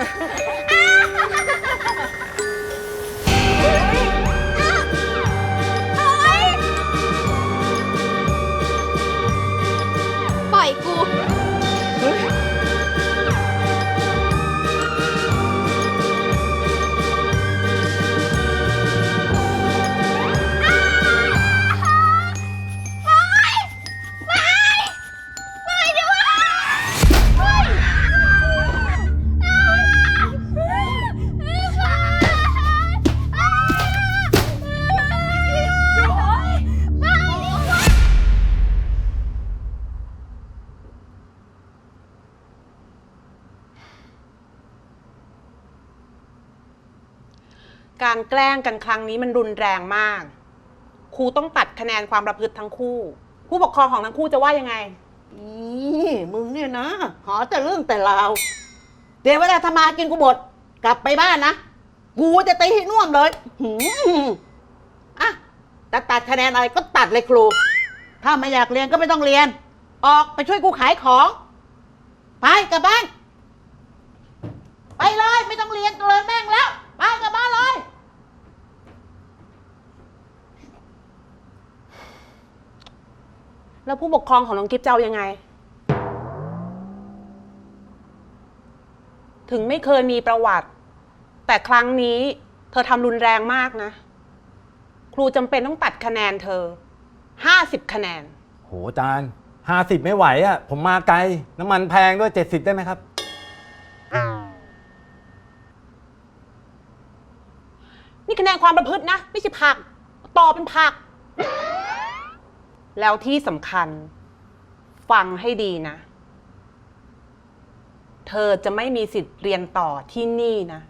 Ah! การแกล้งกันครั้งนี้มันรุนแรงมาก ครูต้องตัดคะแนนความประพฤติทั้งคู่ ผู้ปกครองของทั้งคู่จะว่ายังไงอีมึงเนี่ยนะ หอแต่เรื่องแต่ราวเดี๋ยวเวลาทำมากินกูหมดกลับไปบ้านนะ กูจะตีให้น่วมเลยหืมอะจะตัดคะแนนอะไรก็ตัดเลยครู ถ้าไม่อยากเรียนก็ไม่ต้องเรียน ออกไปช่วยกูขายของ ไปกลับบ้าน ไปเลยไม่ต้องเรียนเลยแม่งแล้ว ไปกลับบ้านเลย แล้วผู้ปกครองของน้องกิฟจะเอายังไง ถึงไม่เคยมีประวัติ แต่ครั้งนี้เธอทำรุนแรงมากนะ ครูจำเป็นต้องตัดคะแนนเธอ50คะแนน โหอาจารย์ห้าสิบไม่ไหวอะ ผมมาไกล น้ำมันแพงด้วยเจ็ดสิบได้ไหมครับ นี่คะแนนความประพฤตินะ ไม่ใช่ผัก ต่อเป็นผัก แล้วที่สำคัญ ฟังให้ดีนะ เธอจะไม่มีสิทธิ์เรียนต่อที่นี่นะ